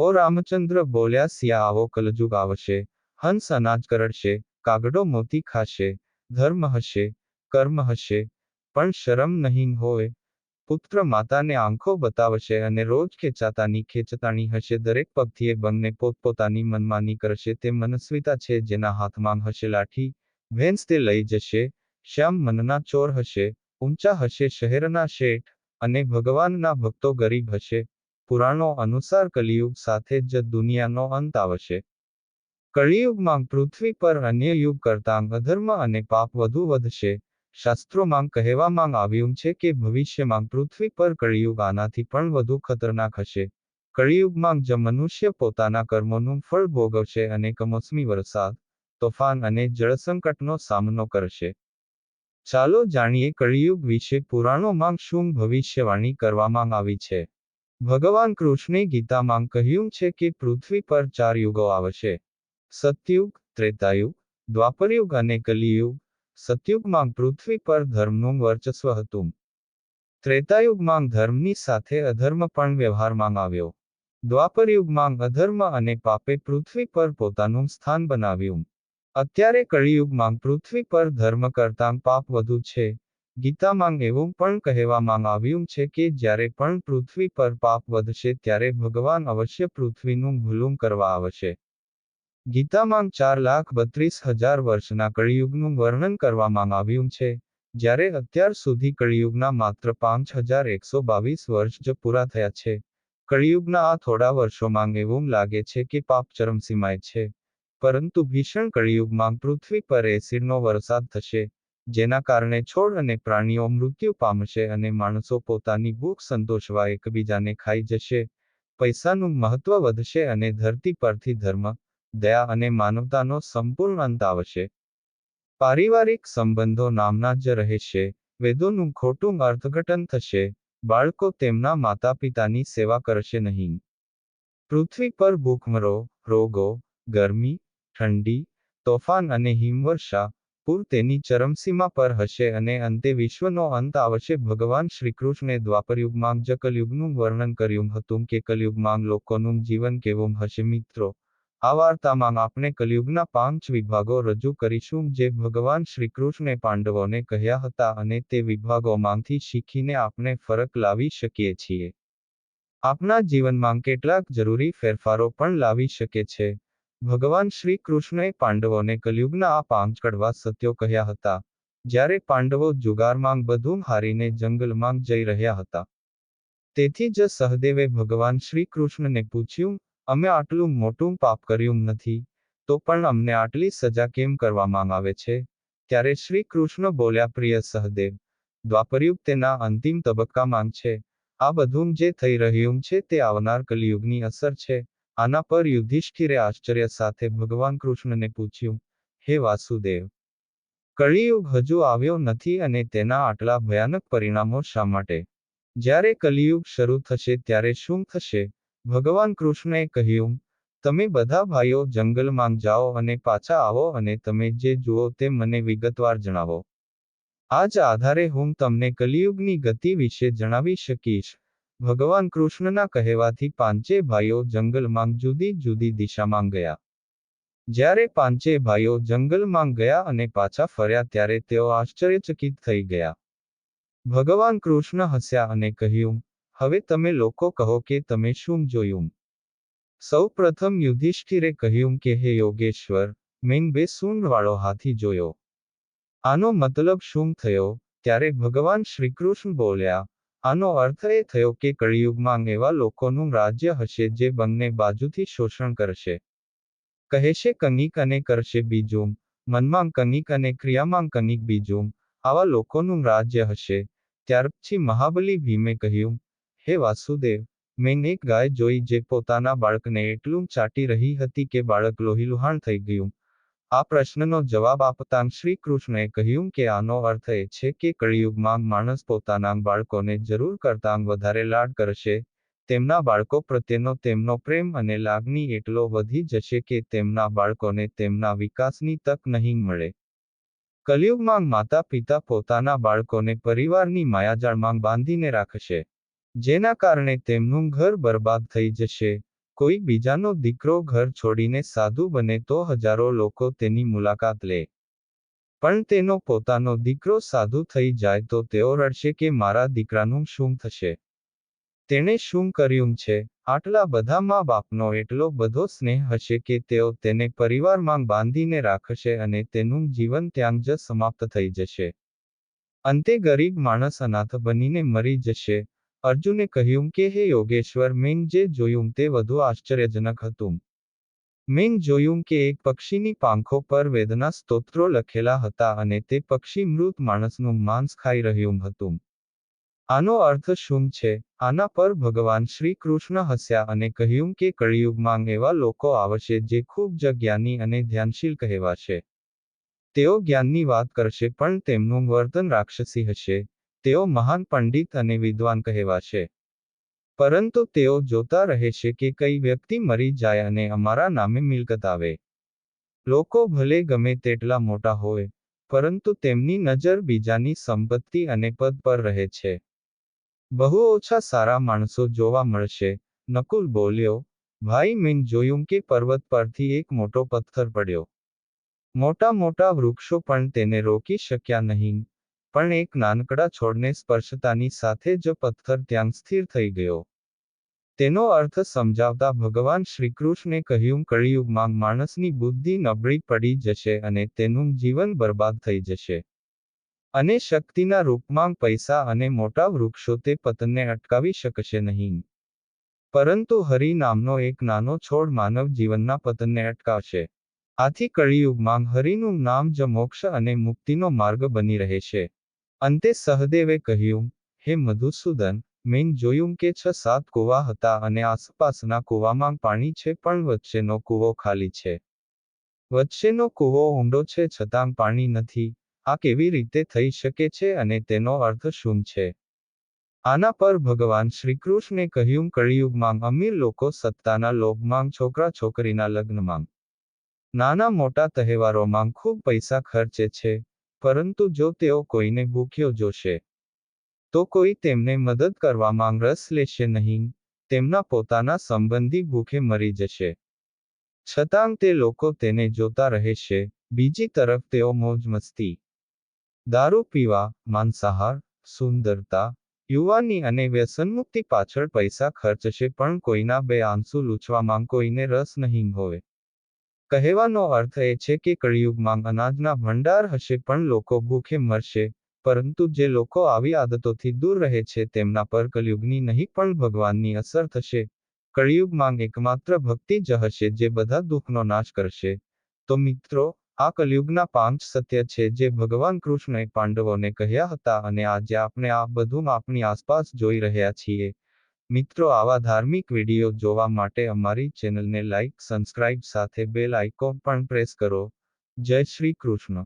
ઓ રામચંદ્ર બોલ્યા, સિયા આવો કલજુગ આવશે. હંસ અનાજ કરડશે, કાગડો મોતી ખાશે. ધર્મ હશે, કર્મ હશે. પણ શરમ નહીં હોય. પુત્ર માતાને આંખો બતાવશે અને રોજ ખેંચાતાની ખેંચતાણી હશે. દરેક પગથીએ બંને પોતપોતાની મનમાની કરશે. તે મનસ્વીતા છે જેના હાથમાં હશે લાઠી. ભેંસ તે લઈ જશે. શ્યામ મનના ચોર હશે. ઊંચા હશે, શહેરના શેઠ. અને ભગવાનના ભક્તો ગરીબ હશે. પુરાણો અનુસાર કલિયુગ સાથે જ દુનિયાનો અંત આવશે. કળિયુગમાં પૃથ્વી પર અન્ય યુગ કરતાં અધર્મ અને પાપ વધુ વધશે. શાસ્ત્રોમાં કહેવામાં આવ્યું છે કે ભવિષ્યમાં પૃથ્વી પર કળિયુગ આનાથી પણ વધુ ખતરનાક હશે. કળિયુગમાં જ મનુષ્ય પોતાના કર્મોનું ફળ ભોગવશે અને કમોસમી વરસાદ, તોફાન અને જળસંકટનો સામનો કરશે. ચાલો જાણીએ કળિયુગ વિશે પુરાણોમાં શું ભવિષ્યવાણી કરવામાં આવી છે. ભગવાન કૃષ્ણે ગીતામાં કહ્યું છે કે પૃથ્વી પર ચાર યુગો આવશે. સતયુગ, ત્રેતાયુગ, દ્વાપરયુગ અને કલિયુગ. સતયુગમાં પૃથ્વી પર ધર્મનું વર્ચસ્વ હતું. ત્રેતાયુગમાં ધર્મની સાથે અધર્મ પણ વ્યવહારમાં આવ્યો. દ્વાપરયુગમાં અધર્મ અને પાપે પૃથ્વી પર પોતાનું સ્થાન બનાવ્યું. અત્યારે કળિયુગમાં પૃથ્વી પર ધર્મ કરતાં પાપ વધુ છે. ગીતામાં એવું પણ કહેવામાં આવ્યું છે કે જ્યારે પણ પૃથ્વી પર પાપ વધશે ત્યારે ભગવાન અવશ્ય પૃથ્વીનું ભૂલું કરવા આવશે. ગીતામાં ચાર લાખ બત્રીસ હજાર વર્ષના કળિયુગનું વર્ણન કરવામાં આવ્યું છે, જ્યારે અત્યાર સુધી કળિયુગના માત્ર પાંચ હજાર એકસો બાવીસ વર્ષ જ પૂરા થયા છે. કળિયુગના આ થોડા વર્ષોમાં એવું લાગે છે કે પાપ ચરમસીમાએ છે, પરંતુ ભીષણ કળિયુગમાં પૃથ્વી પર એસિડનો વરસાદ થશે જેના કારણે છોડ અને પ્રાણીઓ મૃત્યુ પામશે અને માણસો પોતાની ભૂખ સંતોષવા એકબીજાને ખાઈ જશે. પૈસાનું મહત્વ વધશે અને ધરતી પરથી ધર્મ, દયા અને માનવતાનો સંપૂર્ણ અંત આવશે. પારિવારિક સંબંધો નામના જ રહેશે. વેદોનું ખોટું અર્થઘટન થશે. બાળકો તેમના માતા પિતાની સેવા કરશે નહીં. પૃથ્વી પર ભૂખમરો, રોગો, ગરમી, ઠંડી, તોફાન અને હિમવર્ષા પૂર તેની ચરમસીમા પર હશે અને અંતે વિશ્વનો અંત આવશે. ભગવાન શ્રીકૃષ્ણે દ્વાપરયુગમાં જ કલયુગનું વર્ણન કર્યું હતું કે કલયુગમાં લોકોનું જીવન કેવું હશે. મિત્રો, આ વાર્તામાં આપણે કલયુગના પાંચ વિભાગો રજૂ કરીશું જે ભગવાન શ્રીકૃષ્ણે પાંડવોને કહ્યા હતા અને તે વિભાગોમાંથી શીખીને આપણે ફરક લાવી શકીએ છીએ. આપણા જીવનમાં કેટલાક જરૂરી ફેરફારો પણ લાવી શકે છે. ભગવાન શ્રી કૃષ્ણએ પાંડવોને કલયુગના આ પાંચ કડવા સત્યો કહ્યા હતા, જ્યારે પાંડવો જુગારમાં બધું હારીને જંગલમાં જઈ રહ્યા હતા. તેથી જ સહદેવે ભગવાન શ્રી કૃષ્ણને પૂછ્યું, અમે આટલું મોટું પાપ કર્યું નથી, તો પણ અમને આટલી સજા કેમ કરવામાં આવે છે? ત્યારે શ્રી કૃષ્ણ બોલ્યા, પ્રિય સહદેવ દ્વાપરયુગ તેના અંતિમ તબક્કામાં છે. આ બધું જે થઈ રહ્યું છે તે આવનાર કલિયુગની અસર છે. આના પર યુધિષ્ઠિરે આશ્ચર્ય સાથે ભગવાન કૃષ્ણને પૂછ્યું, હે વાસુદેવ, કળિયુગ હજુ આવ્યો નથી અને તેના આટલા ભયાનક પરિણામો શા માટે? જ્યારે કલિયુગ શરૂ થશે ત્યારે શું થશે? ભગવાન કૃષ્ણએ કહ્યું, તમે બધા ભાઈઓ જંગલમાં જાઓ અને પાછા આવો અને તમે જે જુઓ તે મને વિગતવાર જણાવો. આજ આધારે હું તમને કલિયુગની ગતિ વિશે જણાવી શકીશ. ભગવાન કૃષ્ણના કહેવાથી પાંચે ભાઈઓ જંગલમાં જુદી જુદી દિશામાં ગયા. જ્યારે પાંચે ભાઈઓ જંગલમાં ગયા અને પાછા ફર્યા ત્યારે તેઓ આશ્ચર્યચકિત થઈ ગયા. ભગવાન કૃષ્ણ હસ્યા અને કહ્યું, હવે તમે લોકો કહો કે તમે શું જોયું? સૌ પ્રથમ યુધિષ્ઠિરે કહ્યું કે, હે યોગેશ્વર, મેં બે સૂંઢવાળો હાથી જોયો. આનો મતલબ શું થયો? ત્યારે ભગવાન શ્રીકૃષ્ણ બોલ્યા આનો અર્થ એ થયો કે કળિયુગમાં એવા લોકોનું રાજ્ય હશે જે બંને બાજુથી શોષણ કરશે. કહેશે કનિક અને કરશે બીજું, મનમાં કનિક અને ક્રિયામાં કનિક બીજું, આવા લોકોનું રાજ્ય હશે. ત્યાર પછી મહાબલી ભીમે કહ્યું, હે વાસુદેવ, મેં એક ગાય જોઈ જે પોતાના બાળકને એટલું ચાટી રહી હતી કે બાળક લોહીલુહાણ થઈ ગયું. આ પ્રશ્નનો જવાબ આપતાં શ્રી કૃષ્ણએ કહ્યું કે આનો અર્થ એ છે કે કળિયુગમાં માણસ પોતાના બાળકોને જરૂર કરતાં વધારે લાડ કરશે, તેમના બાળકો પ્રત્યેનો તેમનો પ્રેમ અને લાગણી એટલો વધી જશે કે તેમના બાળકોને તેમના વિકાસની તક નહીં મળે. કલયુગમાં માતા પિતા પોતાના બાળકોને પરિવારની માયાજાળમાં બાંધીને રાખશે, જેના કારણે તેમનું ઘર બરબાદ થઈ જશે કોઈ બીજાનો દીકરો ઘર છોડીને સાધુ બને તો હજારો લોકો તેની મુલાકાત લે. પણ તેનો પોતાનો દીકરો સાધુ થઈ જાય તો તેઓ રડશે કે મારા દીકરાનું શું થશે? તેણે શું કર્યું છે? આટલા બધા મા બાપનો એટલો બધો સ્નેહ હશે કે તેઓ તેને પરિવારમાં બાંધીને રાખશે અને તેનું જીવન ત્યાં જ સમાપ્ત થઈ જશે. અંતે ગરીબ માણસ અનાથ બનીને મરી જશે અર્જુને કહ્યું કે, હે યોગેશ્વર, મેં જે જોયું તે વધુ આશ્ચર્યજનક હતું. મેં જોયું કે એક પક્ષીની પાંખો પર વેદના સ્તોત્રો લખેલા હતા અને તે પક્ષી મૃત માણસનું માંસ ખાઈ રહ્યું હતું. આનો અર્થ શું છે? આના પર ભગવાન શ્રી કૃષ્ણ હસ્યા અને કહ્યું કે, કળિયુગમાં એવા લોકો આવશે જે ખૂબ જ જ્ઞાની અને ધ્યાનશીલ કહેવાશે તેઓ જ્ઞાનની વાત કરશે પણ તેમનું વર્તન રાક્ષસી હશે. તેઓ મહાન પંડિત અને વિદ્વાન કહેવાશે. પરંતુ તેઓ જોતા રહેશે કે કઈ વ્યક્તિ મરી જાય અને અમારા નામે મિલકત આવે. લોકો ભલે ગમે તેટલા મોટા હોય, પરંતુ તેમની નજર બીજાની સંપત્તિ અને પદ પર રહે છે. બહુ ઓછા સારા માણસો જોવા મળશે, નકુલ બોલ્યો, ભાઈ મેં જોયું કે પર્વત પરથી એક મોટો પથ્થર પડ્યો. મોટા મોટા વૃક્ષો પણ તેને રોકી શક્યા નહીં. પણ એક નાનકડા છોડને સ્પર્શતાની સાથે જ પથ્થર ત્યાં સ્થિર થઈ ગયો. તેનો અર્થ સમજાવતા ભગવાન શ્રીકૃષ્ણે કહ્યું, કળિયુગમાં માણસની બુદ્ધિ નબળી પડી જશે અને તેનું જીવન બરબાદ થઈ જશે. અને શક્તિના રૂપમાં પૈસા અને મોટા વૃક્ષો તે પતનને અટકાવી શકશે નહીં. પરંતુ હરિ નામનો એક નાનો છોડ માનવ જીવનના પતનને અટકાવશે. આથી કળિયુગમાં હરિનું નામ જ મોક્ષ અને મુક્તિનો માર્ગ બની રહેશે. અંતે સહદેવે કહ્યું, હે મધુસૂદન, મેં જોયું કે છ સાત કૂવા હતા અને આસપાસના કૂવામાં પાણી છે પણ વચ્ચેનો કૂવો ખાલી છે. વચ્ચેનો કૂવો ઊંડો છે છતાં પાણી નથી. આ કેવી રીતે થઈ શકે છે અને તેનો અર્થ શું છે? આના પર ભગવાન શ્રીકૃષ્ણે કહ્યું, કળિયુગમાં અમીર લોકો સત્તાના લોભમાં, છોકરા છોકરીના લગ્નમાં. નાના મોટા તહેવારોમાં ખૂબ પૈસા ખર્ચે છે. પરંતુ જો તેઓ કોઈને ભૂખ્યો જોશે, તો કોઈ તેમને મદદ કરવામાં રસ લેશે નહીં, તેમના પોતાના સંબંધી ભૂખે મરી જશે. છતાં તે લોકો તેને જોતા રહેશે બીજી તરફ તેઓ મોજ મસ્તી, દારૂ પીવા, માંસાહાર, સુંદરતા, યુવાની અને વ્યસનમુક્તિ પાછળ પૈસા ખર્ચશે પણ કોઈના બે આંસુ લૂછવામાં કોઈને રસ નહીં હોય. કહેવાનો અર્થ એ છે કે કળિયુગમાં અનાજના ભંડાર હશે પણ લોકો ભૂખે મરશે, પરંતુ જે લોકો આવી આદતોથી દૂર રહે છે તેમના પર કળિયુગની નહીં પણ ભગવાનની અસર થશે. કળિયુગમાં એકમાત્ર ભક્તિ જ હશે જે બધા દુઃખનો નાશ કરશે. તો મિત્રો, આ કલયુગના પાંચ સત્ય છે જે ભગવાન કૃષ્ણએ પાંડવોને કહ્યા હતા અને આજે આપણે આ બધું આપણી આસપાસ જોઈ રહ્યા છીએ. મિત્રો, આવા ધાર્મિક વીડિયો જોવા માટે અમારી ચેનલને લાઇક સબસ્ક્રાઇબ સાથે બેલ આઇકોન પણ પ્રેસ કરો. જય શ્રી કૃષ્ણ.